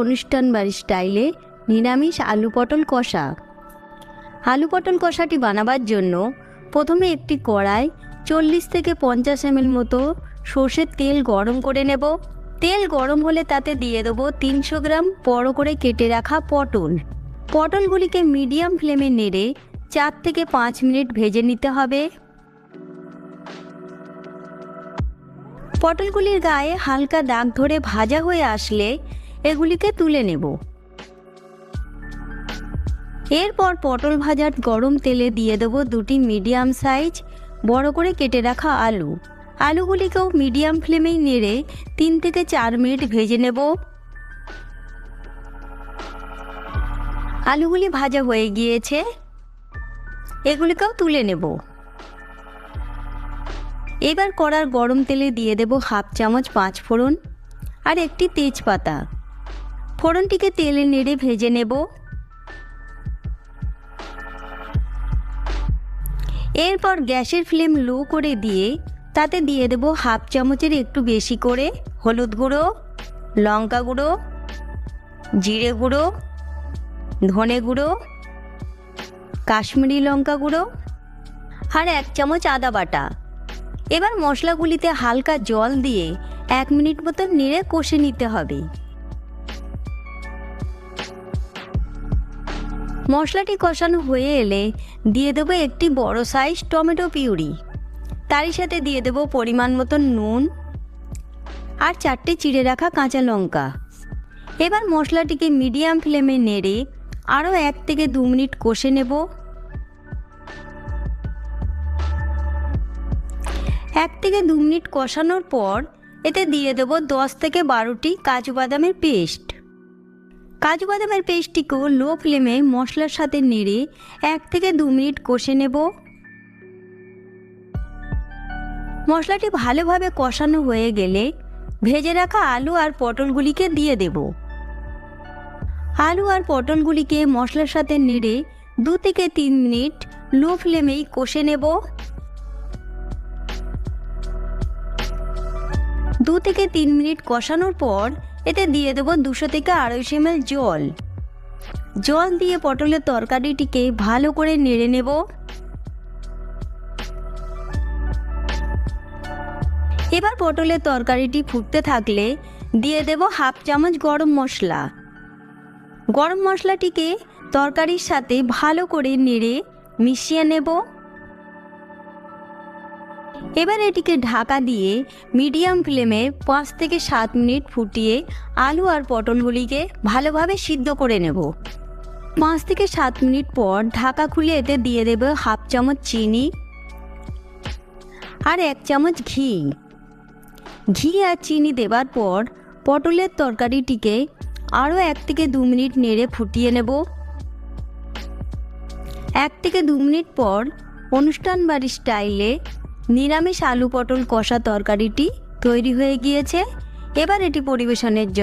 অনুষ্ঠান বাড়ির স্টাইলে নিরামিষ আলু পটল কষা। আলু পটল কষাটি বানাবার জন্য প্রথমে একটি কড়াই চল্লিশ থেকে পঞ্চাশ এমএল মতো সর্ষের তেল গরম করে নেব। তেল গরম হলে তাতে দিয়ে দেবো তিনশো গ্রাম বড় করে কেটে রাখা পটল। পটলগুলিকে মিডিয়াম ফ্লেমে নেড়ে চার থেকে পাঁচ মিনিট ভেজে নিতে হবে। পটলগুলির গায়ে হালকা দাগ ধরে ভাজা হয়ে আসলে এগুলিকে তুলে নেব। এরপর পটল ভাজার গরম তেলে দিয়ে দেবো দুটি মিডিয়াম সাইজ, বড় করে কেটে রাখা আলু। আলুগুলিকেও মিডিয়াম ফ্লেমেই নেড়ে তিন থেকে চার মিনিট ভেজে নেব। আলুগুলি ভাজা হয়ে গিয়েছে। এগুলিকেও তুলে নেব। এবার কড়ার গরম তেলে দিয়ে দেব হাফ চামচ পাঁচ ফোড়ন আর একটি তেজপাতা। ফোড়নটিকে তেলে নেড়ে ভেজে নেব। এরপর গ্যাসের ফ্লেম লো করে দিয়ে তাতে দিয়ে দেব হাফ চামচের একটু বেশি করে হলুদ গুঁড়ো, লঙ্কা গুঁড়ো, জিরে গুঁড়ো, ধনে গুঁড়ো, কাশ্মীরি লঙ্কা গুঁড়ো আর এক চামচ আদা বাটা। এবার মশলাগুলিতে হালকা জল দিয়ে এক মিনিট মতন নেড়ে কষে নিতে হবে। মশলাটি কষানো হয়ে এলে দিয়ে দেবো একটি বড় সাইজ টমেটো পিউরি। তারই সাথে দিয়ে দেবো পরিমাণ মতন নুন আর চারটে চিড়ে রাখা কাঁচা লঙ্কা। এবার মশলাটিকে মিডিয়াম ফ্লেমে নেড়ে আরও এক থেকে দু মিনিট কষে নেব। এক থেকে দু মিনিট কষানোর পর এতে দিয়ে দেব দশ থেকে বারোটি কাজু বাদামের পেস্ট। কাজু বাদামের পেস্টটিকেও লো ফ্লেমে মশলার সাথে নেড়ে এক থেকে দু মিনিট কষে নেব। মশলাটি ভালোভাবে কষানো হয়ে গেলে ভেজে রাখা আলু আর পটলগুলিকে দিয়ে দেব। আলু আর পটলগুলিকে মশলার সাথে নেড়ে দু থেকে তিন মিনিট লো ফ্লেমেই কষে নেব। দু থেকে তিন মিনিট কষানোর পর এতে দিয়ে দেবো দুশো থেকে আড়াইশো এমএল জল। জল দিয়ে পটলের তরকারিটিকে ভালো করে নেড়ে নেব। এবার পটলের তরকারিটি ফুটতে থাকলে দিয়ে দেব হাফ চামচ গরম মশলা। গরম মশলাটিকে তরকারির সাথে ভালো করে নেড়ে মিশিয়ে নেব। এবার এটিকে ঢাকা দিয়ে মিডিয়াম ফ্লেমে পাঁচ থেকে সাত মিনিট ফুটিয়ে আলু আর পটলগুলিকে ভালোভাবে সিদ্ধ করে নেব। পাঁচ থেকে সাত মিনিট পর ঢাকা খুলে এতে দিয়ে দেবে হাফ চামচ চিনি আর এক চামচ ঘি। ঘি আর চিনি দেবার পর পটলের তরকারিটিকে আরও এক থেকে দু মিনিট নেড়ে ফুটিয়ে নেব। এক থেকে দু মিনিট পর অনুষ্ঠান বাড়ির স্টাইলে নিরামিষ আলু পটল কষা তরকারিটি তৈরি হয়ে গিয়েছে। এবার এটি পরিবেশনের জন্য